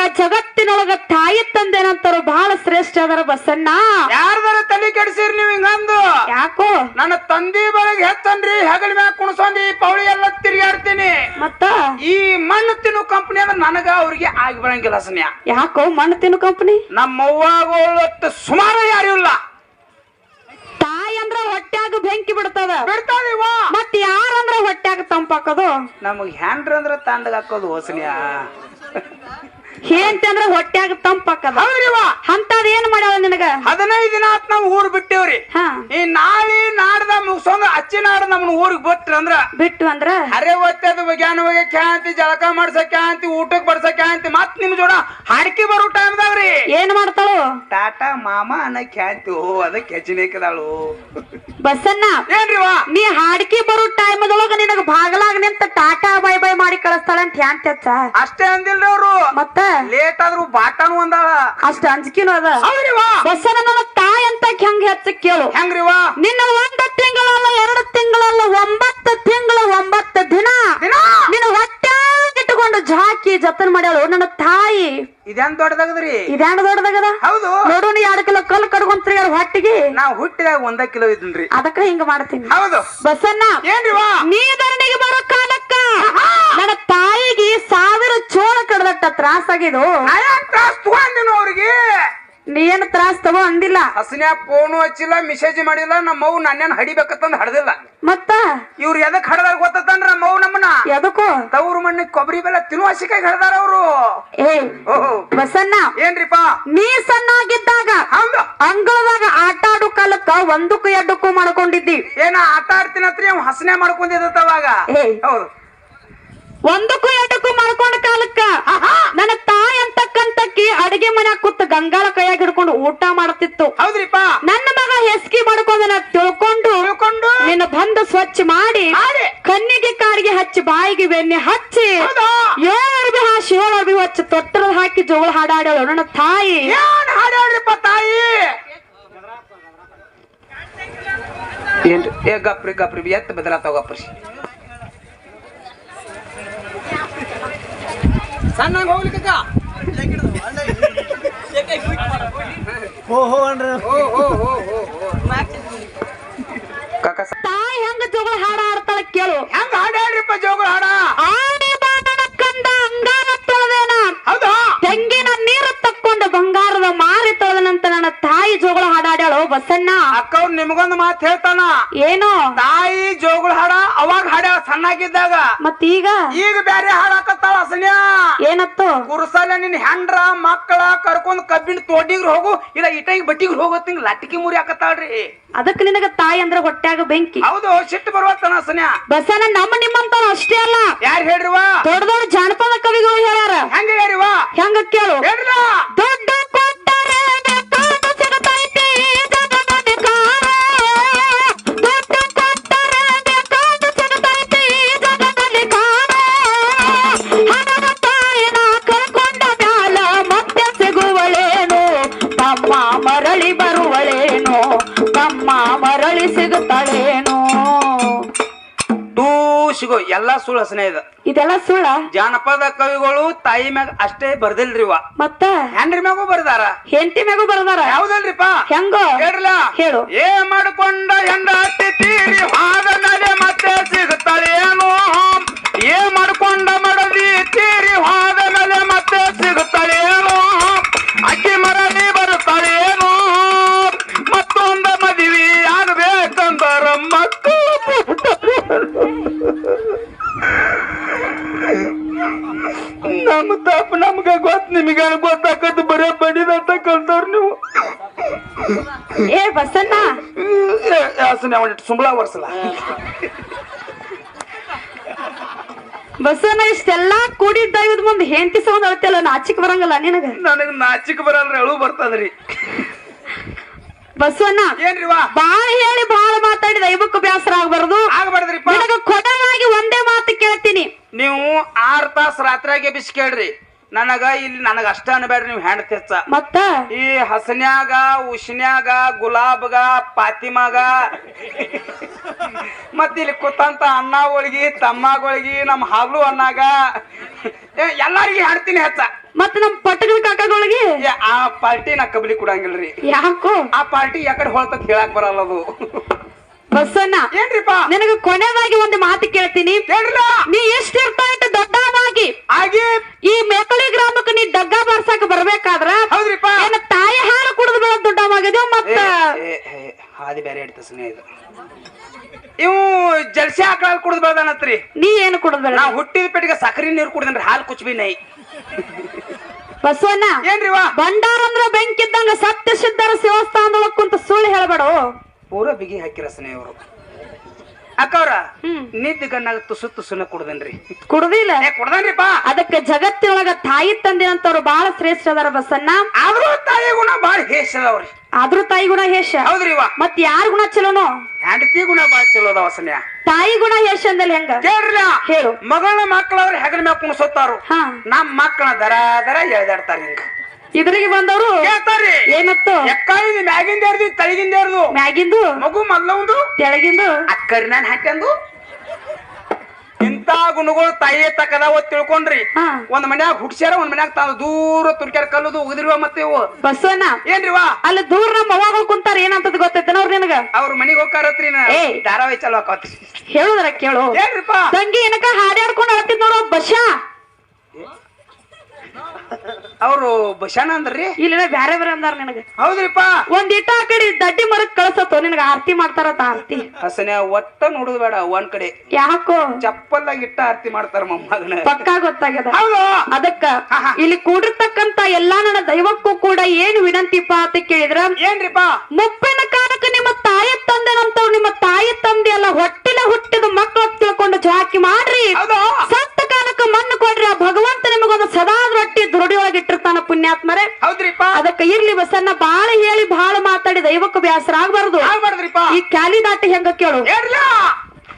ಇಲ್ಲ ಜಗತ್ತಿನೊಳಗ ತಾಯಿ ತಂದೆನಂತರು ಬಹಳ ಶ್ರೇಷ್ಠ ಅದರ ಬಸಣ್ಣ. ಯಾರ್ದಾರ ತಲೆ ಕೆಡಿಸಿರಿ ನೀವು ಹಿಂಗಂದು? ಯಾಕೋ? ನನ್ನ ತಂದಿ ಬಳಗ ಹೆತ್ತನ್ರಿ ಹೆಗಲ ಮ್ಯಾಗ ಕುಣಸೊಂದು ಈ ಪೌಳಿ ಎಲ್ಲ ತಿರುಗಾಡ್ತೀನಿ ಮತ್ತ? ಈ ಮಣ್ಣು ತಿನ್ನು ಕಂಪನಿ ಅಂದ್ರೆ ನನಗ ಅವ್ರಿಗೆ ಆಗಿ ಬರಂಗಿಲ್ಲ ಸನ್ಯ. ಯಾಕೋ ಮಣ್ಣು ತಿನ್ನು ಕಂಪನಿ? ನಮ್ಮ ಅವ್ವಾಗೋಳತ್ತು ಸುಮಾರು ಯಾರು ಇಲ್ಲ. ತಾಯಿ ಅಂದ್ರ ಹೊಟ್ಯಾಗ ಬೆಂಕಿ ಬಿಡ್ತದ. ಬಿಡ್ತಾವ ಮತ್ ಯಾರಂದ್ರ ಹೊಟ್ಯಾಗ ತಂಪಾಕದು? ನಮಗ್ ಹ್ಯಾಂಡ್ರ ಅಂದ್ರ ತಂದಗಾಕೋದು ಹಾಕೋದು ಹೊಸನ್ಯ ಹೇಂತಿ ಅಂದ್ರ ಹೊಟ್ಯಾಗ ತಂಪಾಕದ ಹೌದ್ರಿವ ಅಂತದ್ ಏನ್ ಮಾಡ್ಯಾವ ನಿನಗ? ಹದಿನೈದು ದಿನ ಆತ್ ನಾವು ಊರ್ ಬಿಟ್ಟೇವ್ರಿ. ಹಾ. ಈ ನಾಳೆ ನಾಡ್ದ ಮುಗಿಸೋಂಗ ಅಚ್ಚಿ ನಾಡ ನಮ್ನ ಊರಿಗೆ ಬಿಟ್ರ ಅಂದ್ರ? ಬಿಟ್ಟು ಅಂದ್ರ? ಅರೆ ಒತ್ತದ ವಿಜ್ಞಾನ ಬಗ್ಗೆ ಕ್ಯಾಂತಿ ಜಳಕ ಮಾಡ್ಸಕ್ಕೆ ಅಂತಿ ಊಟಕ್ ಬಡ್ಸಕ್ಕೆ ಅಂತಿ ಮತ್ ನಿಮ್ ಜೋಡ ಹಾಡ್ಕಿ ಬರೋ ಟೈಮ್ದಾಗ್ರಿ ಏನ್ ಮಾಡ್ತಾಳು? ಟಾಟಾ ಮಾಮ ಅನ್ನ ಕ್ಯಾಂತಿ ಓ ಅದಕ್ಕೆ ಬಸ್ಸನ್ನ ಏನ್ರಿ ವಾ ನೀ ಹಾಡ್ಕಿ ಬರೋ ಟೈಮದೊಳಗ ನಿನಗ ಬಾಗಲಾಗ ನಿಂತ ಟಾಟಾ ಬೈ ಬೈ ಮಾಡಿ ಕಳಿಸ್ತಾಳ ಅಂತ ಹ್ಯಾಂತ ಅಷ್ಟೇ ಅಂದಿಲ್ರಿ ಅವ್ರು. ಮತ್ತ? ಲೇಟ್ ಆದ್ರೂ ಬಾಟಾನು ಅಂದಾಳ. ಅಷ್ಟ ಅಂಜಿಕಿನೂ ಅದ. ಹೌದ್ರಿವ ಬಸನ್ನ ನನ್ನ ತಾಯಿ ಅಂತ ಹೆಂಗ್ ಹೆಚ್ಚ ಕೇಳು. ಹೆಂಗ್ರಿವ ನಿನ್ನ ಒಂದು ತಿಂಗಳಲ್ಲ ಎರಡು ತಿಂಗಳಲ್ಲ ಒಂಬತ್ತು ತಿಂಗಳು ಒಂಬತ್ತು ದಿನ. ದಿನಾ? ನಿನ್ನ ಹೊಟ್ಟೆ ಇಟ್ಟುಕೊಂಡು ಜಾಕಿ ಜತನ್ ಮಾಡ್ಯಾಳು. ನನ್ನ ತಾಯಿ. ಇದೇನ್ ದೊಡ್ಡದಾಗದ್ರಿ? ಇದ್ಯಾಂಡ ದೊಡ್ಡದಾಗದ? ಹೌದು. ನೋಡೋಣ ಎರಡು ಕಿಲೋ ಕಲ್ಲು ಕಡ್ಕೊಂಡ್ ತಿರ್ಗಾಡ ಹೊಟ್ಟಿಗೆ. ನಾವ್ ಹುಟ್ಟಿದಾಗ ಒಂದ ಕಿಲೋ ಇದ್ರಿ ಅದಕ್ಕ ಹಿಂಗ ಮಾಡ್ತೀನಿ. ಹೌದು. ಬಸನ್ನ ಏನ್ರಿವ ನೀ ಧರಣಿಗೆ ನನ್ನ ತಾಯಿಗೆ ಸಾವಿರ ಚೋಳ ಕಡದಟ್ಟ ತ್ರಾಸ ಆಗಿದು ತ್ರಾಸ್ ತಗೊಂಡಿನ ಅವ್ರಿಗೆ. ನೀನ್ ತ್ರಾಸ್ ತಗೋ ಅಂದಿಲ್ಲ. ಹಸನ್ಯಾಗ ಫೋನು ಹಚ್ಚಿಲ್ಲ ಮೆಸೇಜ್ ಮಾಡಿಲ್ಲ ನಮ್ಮ ಅವ್ ನನ್ನೇನ್ ಹಡಿಬೇಕಂತಂದ್ ಹಡದಿಲ್ಲ. ಮತ್ತ? ಇವ್ರ ಎದಕ್ ಹಡದ ಗೊತ್ತಂದ್ರ ನಮ್ಮ ನಮ್ಮನ ನಮ್ಮನ್ನ? ಎದಕ್ಕೂ? ತವ್ರ ಮಣ್ಣಿ ಕೊಬ್ಬರಿ ಬೆಲ್ಲ ತಿನ್ನುವ ಹಸಿಕಾಯಿ ಹಡ್ದಾರ ಅವ್ರು. ಏ ಓಹೋ. ಬಸಣ್ಣ ಏನ್ರಿಪ್ಪ? ನೀ ಸಣ್ಣಾಗಿದ್ದಾಗ ಅಂಗಳದಾಗ ಆಟ ಆಡೋ ಕಾಲಕ್ಕ ಒಂದಕ್ಕೂ ಎರಡಕ್ಕೂ ಮಾಡ್ಕೊಂಡಿದ್ದಿ. ಏನ ಆಟ ಆಡ್ತೀನತ್ರಿ ಅವ್ ಹಸನೆ ಮಾಡ್ಕೊಂಡಿದ್ದ ಅವಾಗ? ಏ. ಹೌದು. ಒಂದಕ್ಕೂ ಎರಡಕ್ಕೂ ಮಾಡ್ಕೊಂಡ ಕಾಲಕ್ಕ. ನನ್ನ ತಾಯಿ ಅಂತಕ್ಕಂತಕ್ಕಿ ಅಡಿಗೆ ಮನೆ ಕೂತ್ ಗಂಗಾಳ ಕೈಯಾಗಿ ಹಿಡ್ಕೊಂಡು ಊಟ ಮಾಡ್ತಿತ್ತು. ಹೌದ್ರಿಪ್ಪ. ನನ್ನ ಮಗ ಹೆಸ್ಕಿ ಮಾಡ್ಕೊಂಡ ತಿಳ್ಕೊಂಡು ತಿಳ್ಕೊಂಡು? ನಿನ್ನ ಬಂದು ಸ್ವಚ್ಛ ಮಾಡಿ. ಕಣ್ಣಿಗೆ ಕಾಡಿಗೆ ಹಚ್ಚಿ ಬಾಯಿಗೆ ಬೆಣ್ಣೆ ಹಚ್ಚಿ ಹೌದಾ? ಏಳು ಅರ್ಬಿ ಹಾಸಿ ಏಳು ಅರ್ಬಿ ಹಚ್ಚಿ ತೊಟ್ಟರ ಹಾಕಿ ಜೋಳ ಹಾಡಾಡಳು ನನ್ನ ತಾಯಿ. ಹಾಡಾಡ್ರಿಪ್ಪ ತಾಯಿ? ಏನ್ರಿ? ಏ ಗಪ್ರಿ ಗಪ್ರಿ ಎತ್ತ ಬದಲಾತಾವ ಗಪ್ರಿ. ಸಣ್ಣಂಗ ಹೋಗ್ಲಿಕ್ಕ ಓಹೋ ಕಾಕ ತಾಯಿ ಹೆಂಗ ಜೋಗಳ ಹಾಡ ಆಡ್ತಾಳ ಕೇಳು. ಹೆಂಗ ಹಾಡ್ಯಾಡ್ರಿಪ್ಪ ಜೋಗಳ ಹಾಡ? ಆನೆ ಬಾಣನ ಕಂದ ಅಂಗಾರ ತೊಳೆದೇನ? ಹೌದಾ? ತೆಂಗಿನ ನೀರು ತಕ್ಕೊಂಡು ಬಂಗಾರದ ಮಾರಿ ತೊಳೆದನಂತ ನನ್ನ ತಾಯಿ ಜೋಗಳ ಹಾಡಾಡ್ಯಾಳು ಬಸಣ್ಣ. ಅಕ್ಕವ್ರು ನಿಮಗೊಂದು ಮಾತು ಹೇಳ್ತಾನ. ಏನು? ತಾಯಿ ಜೋಗಳ ಸಣ್ಣಾಗಿದ್ದಾಗ ಮತ್ತೀಗ ಈಗ? ಬ್ಯಾರೆ ಹಾಳಾಕತ್ತಾಳ ಅಸನ್ಯ ಏನತ್ತು? ಕುರ್ಸಲ್ಲ ನಿನ್ ಹೆಂಡ್ರ ಮಕ್ಕಳ ಕರ್ಕೊಂಡ್ ಕಬ್ಬಿನ ತೋಟಿಗ್ರ ಹೋಗು ಇಲ್ಲ ಇಟಗಿ ಬಟ್ಟಿಗ್ರ ಹೋಗತ್ತಿಂಗ್ ಲಟ್ಕಿ ಮುರಿ ಹಾಕತ್ತಾಳ್ರಿ. ಅದಕ್ಕೆ ನಿನಗ ತಾಯಿ ಅಂದ್ರ ಹೊಟ್ಯಾಗ ಬೆಂಕಿ. ಹೌದು ಸಿಟ್ಟು ಬರುವತ್ತನ ಅಸನ್ಯ ಬಸನ ನಮ್ಮ ನಿಮ್ಮಂತ ಅಷ್ಟೇ ಅಲ್ಲ. ಯಾರು ಹೇಳ್ರಿವ? ದೊಡ್ಡ ದೊಡ್ಡ ಜಾನಪದ ಕವಿಗಳು ಹೇಳ್ಯಾರ. ಹೆಂಗ ಹೇಳ್ರಿವ? ಹೆಂಗ ಕೇಳು. ಹೇಳ್ರ ದೊಡ್ಡ ಬರುವಳೇನು ತಮ್ಮ ಮರಳಿ ಸಿಗುತ್ತಾಳೇನು. ಸಿಗೋ ಎಲ್ಲಾ ಸುಳ್ಳು ಹಸನೆ ಇದು. ಇದೆಲ್ಲ ಸುಳ್ಳ? ಜಾನಪದ ಕವಿಗಳು ತಾಯಿ ಮ್ಯಾಗ ಅಷ್ಟೇ ಬರ್ದಿಲ್ರಿವ ಮತ್ತ? ಹೆಂಡ್ರಿ ಮ್ಯಾಗೂ ಬರ್ದಾರ. ಹೆಂಡತಿ ಮ್ಯಾಗೂ ಬರ್ದಾರ? ಯಾವ್ದಲ್ರಿಪ್ಪ? ಹೆಂಗೋ? ಹೇಳ್ರಲ್ಲ ಹೇಳು. ಏ ಮಾಡ್ಕೊಂಡ ಹತ್ತಿ ತೀರಿ ಹಾದ ನಡೆ ನಮ್ಗ ಗೊತ್ತ ನಿಮಗೆ ಗೊತ್ತಾಕತ್ ಬರೇ ಬಡಿದಂತ ಕಲ್ತವ್ರ ನೀವು. ಏ ಬಸಣ್ಣ. ಯಾಸನೆ ಅವನಿಟ್ಟು ಸುಂಬಳ ವರ್ಸಲ ಬಸವನ ಇಷ್ಟೆಲ್ಲಾ ಕೂಡಿ ದೈವದ ಮುಂದೆ ಹೆಂಡತಿ ಸೌಂಡ್ ಅಳ್ತಿಯಲ್ಲ ನಾಚಿಕ್ ಬರಂಗಲ್ಲ ನಿನಗ? ನನಗ್ ನಾಚಿಕ್ ಬರಲ್ರಿ ಅಳು ಬರ್ತದ್ರಿ. ಬಸವಣ್ಣ ಏನ್ರಿವಾ ಬಾಳ ಹೇಳಿ ಬಾಳ ಮಾತಾಡಿ ದೈವಕ್ಕ ಬೇಸರ ಆಗ್ಬಾರ್ದು. ಆಗ್ಬಾರ್ದ್ರಿಪ್ಪ ಕೊಡವಾಗಿ ಒಂದೇ ಮಾತು ಕೇಳ್ತೀನಿ. ನೀವು ಆರ್ ತಾಸ್ ರಾತ್ರಿಯಾಗೆ ಬಿಸಿ ಕೇಳ್ರಿ. ನನಗ ಇಲ್ಲಿ ನನಗ ಅಷ್ಟ ಅನ್ಬೇಡ್ರಿ ನೀವು ಹ್ಯಾಂಡ್ ತೆಚ್ಚ ಮತ್ತ? ಈ ಹಸನ್ಯಾಗ ಉಷ್ನ್ಯಾಗ ಗುಲಾಬ್ಗ ಪಾತಿಮಾಗ ಮತ್ತ ಇಲ್ಲಿ ಕೂತಂತ ಅಣ್ಣಗಳಿಗೆ ತಮ್ಮಗಳಿಗೆ ನಮ್ಮ ಹಾಗ್ಲು ಅನ್ನಾಗ ಏ, ಎಲ್ಲಾರಿಗೆ ಹಾಡ್ತೀನಿ ಹೆಚ್ಚ. ಮತ್ತ ನಮ್ ಪಟ್ಟಿನ ಕಾಕಗಳಿಗೆ? ಆ ಪಾರ್ಟಿ ನಾ ಕಬಲಿ ಕೊಡಂಗಿಲ್ರಿ. ಯಾಕೋ? ಆ ಪಾರ್ಟಿ ಯಾಕಡೆ ಹೊಳ್ತತ್ ಹೇಳಕ್ ಬರಲ್ಲ ಅದು. ಬಸಣ್ಣ ಏನ್ರಿಪ್ಪ? ನಿನಗ ಕೊನೆಯದಾಗಿ ಒಂದು ಮಾತು ಕೇಳ್ತೀನಿ. ನೀ ಎಷ್ಟಿರ್ತಾ ಇಟ್ಟು ದೊಡ್ಡವಾಗಿ ಆಗಿ ಈ ಮೇಕಳಿ ಗ್ರಾಮಕ್ಕೆ ನೀ ಡಗ್ಗ ಬರ್ಸಾಕ ಬರ್ಬೇಕಾದ್ರ ಹೌದ್ರಿಪ್ಪ ಏನ ತಾಯಿ ಹಾಲು ಕುಡಿದು ಬೆಳೆದ ದೊಡ್ಡವಾಗಿದ್ಯೋ ಮತ್ತ ಏ, ಏ, ಏ, ಹಾದಿ ಬೇರೆ ಇಡ್ತ ಸ್ನೇಹ ಇದು ಇವು ಜಲ್ಸಿ ಆಕಳ ಕುಡಿದ್ ಬೆಳ್ದಾನತ್ರಿ. ನೀ ಏನು ಕುಡಿದ್ ನಾ ಹುಟ್ಟಿದ ಪೆಟ್ಟಿಗೆ ಸಕ್ಕರೆ ನೀರು ಕುಡಿದ್ರಿ ಹಾಲು ಕುಚ್ಬಿ ನೈ. ಬಸವಣ್ಣ ಏನ್ರಿ ವಾ ಬಂಡಾರ ಅಂದ್ರ ಬೆಂಕಿದ್ದಂಗ ಸತ್ಯ ಸಿದ್ಧರ ಸೇವಸ್ಥಾನದೊಳಕ್ಕಂತ ಸುಳ್ಳು ಹೇಳಬೇಡ ಪೂರ ಬಿಗಿ ಹಾಕಿರ ಇವರು ಅಕ್ಕವ್ರ ನಿದ್ದ ಗಣ್ಣಾಗ ತುಸು ತುಸುನ ಕುಡ್ದನ್ರಿ. ಕುಡ್ದಿಲ್ಲ. ಕುಡ್ದನ್ರಿಪ್ಪ ಅದಕ್ಕೆ ಜಗತ್ತಿನೊಳಗ ತಾಯಿ ತಂದೆ ಅಂತವ್ರು ಬಹಳ ಶ್ರೇಷ್ಠ ಅದಾರ ಬಸಣ್ಣ. ಆದ್ರೂ ತಾಯಿ ಗುಣ ಬಾಳ ಹೇಷ ಅದಾವ್ರಿ. ಆದ್ರೂ ತಾಯಿ ಗುಣ ಹೇಷ ಹೌದ್ರಿ ಇವ ಮತ್ ಯಾರ ಗುಣ ಚಲೋನು? ಹೆಂಡತಿ ಗುಣ ಬಾಳ ಚಲೋ ಅದಾವ ಸನ್ಯ. ತಾಯಿ ಗುಣ ಹೇಷ ಅಂದಲ್ಲಿ ಹೆಂಗ? ಕೇಳ್ರಿಲ್ಲ ಹೇಳು. ಮಗಳ ಮಕ್ಕಳವ್ರ ಹೆಗಲ ಮ್ಯಾಗ ಕುಣಿಸೋತಾರು ಹಾ. ನಮ್ಮ ಮಕ್ಕಳ ದರ ದರ ಎಳ್ದಾಡ್ತಾರ ಹಿಂಗ. ಇದ್ರಿಗೆ ಬಂದವರು ಏನತ್ತು? ಎಕ್ಕಾಯಿದು ಮ್ಯಾಗಿಂದ ಇರ್ದು ತಳಗಿಂದ ಇರ್ದು. ಮ್ಯಾಗಿಂದು? ಮಗು ಮೊದ್ಲ ಒಂದು ತೆಳಗಿಂದು? ಅಕ್ಕರಿ ನಾನು ಹಾಕ್ಯಂದು? ಇಂಥ ಗುಣಗಳು ತಾಯಿ ತಕ್ಕದಾವ ತಿಳ್ಕೊಂಡ್ರಿ. ಒಂದ್ ಮನ್ಯಾಗ ಹುಡ್ಸ್ಯಾರ ಒಂದ್ ಮನ್ಯಾಗ ತಾನು ದೂರ ತುರ್ಕ್ಯಾರ ಕಲ್ಲುದು ಉಗಿದ್ರಿವ ಮತ್ತೆ ಇವು. ಏನ್ರಿ ವಾ? ಅಲ್ಲಿ ದೂರ ನಮ್ಮ ಅವಾಗ ಕುಂತಾರ ಏನಂತದ್ ಗೊತ್ತೈತನ ಅವ್ರ ನಿನಗ? ಅವ್ರ ಮನಿಗ್ ಹೋಗ್ತಾರತ್ರಿ. ಧಾರಾವಾಹಿ ಚಲೋ ಹಾಕತ್ರಿ ಹೇಳುದ್ರ ಕೇಳು. ಏನ್ರಿಪ್ಪ? ತಂಗಿ ಏನಕ ಹಾಡ್ಯಾಡ್ಕೊಂಡು ಅಳ್ತಿದ್ ನೋಡು ಅವ್ರು ಬಶಾನ ಅಂದ್ರಿ? ಇಲ್ಲ ಬ್ಯಾರೆ ಬೇರೆ ಅಂದಾರ ನಿನಗ. ಹೌದ್ರಿಪ್ಪ. ಒಂದ್ ಇಟ್ಟ ಆ ಕಡೆ ದಡ್ಡಿ ಮರಕ್ ಕಳ್ಸತ್ತು ನಿನಗ ಆರ್ತಿ ಮಾಡ್ತಾರತ್ತ ಆರ್ತಿ. ಹಸನೆ ಒಟ್ಟ ನೋಡುದು ಬೇಡ ಒಂದ್ ಕಡೆ. ಯಾಕೋ? ಚಪ್ಪಲ್ದಾಗ ಇಟ್ಟ ಆರ್ತಿ ಮಾಡ್ತಾರ ಮೊಮ್ಮಗನ. ಪಕ್ಕಾ ಗೊತ್ತಾಗ್ಯದ. ಹೌದು. ಅದಕ್ಕ ಇಲ್ಲಿ ಕೂಡಿರ್ತಕ್ಕಂತ ಎಲ್ಲಾ ನನ್ನ ದೈವಕ್ಕೂ ಕೂಡ ಏನು ವಿನಂತಿಪ್ಪ ಅಂತ ಕೇಳಿದ್ರ? ಏನ್ರಿಪ್ಪ? ಮುಪ್ಪಿನ ಕಾಲಕ್ಕೆ ನಿಮ್ಮ ತಾಯಿ ತಂದೆನಂತವ್ರು ನಿಮ್ಮ ತಾಯಿ ತಂದೆ ಎಲ್ಲ ಹೊಟ್ಟಿನ ಹುಟ್ಟಿದ ಮಕ್ಕಳು ತಿಳ್ಕೊಂಡು ಜಾಕಿ ಮಾಡ್ರಿ ಹೌದು ಸತ್ತ ಕಾಲಕ್ಕೆ ಮಣ್ಣು ಕೊಡ್ರಿ ಆ ಭಗವಂತ ನಿಮಗೊಂದು ಸದಾ ರೊಟ್ಟಿ ದುರುಡಿಯೊಳಗೆ ಇಟ್ಟಿರ್ತಾನ ಪುಣ್ಯಾತ್ಮರೇ ಹೌದ್ರಿಪ್ಪ ಅದಕ್ಕ ಇರ್ಲಿ ಬಸನ್ನ ಬಾಳ ಹೇಳಿ ಬಾಳ ಮಾತಾಡಿ ದೈವಕ್ಕೆ ಬ್ಯಾಸರ ಆಗ್ಬಾರ್ದು ಆಗ್ಬಾರ್ದ್ರಿಪ್ಪ ಈ ಕ್ಯಾಲಿ ದಾಟಿ ಹೆಂಗ ಕೇಳು?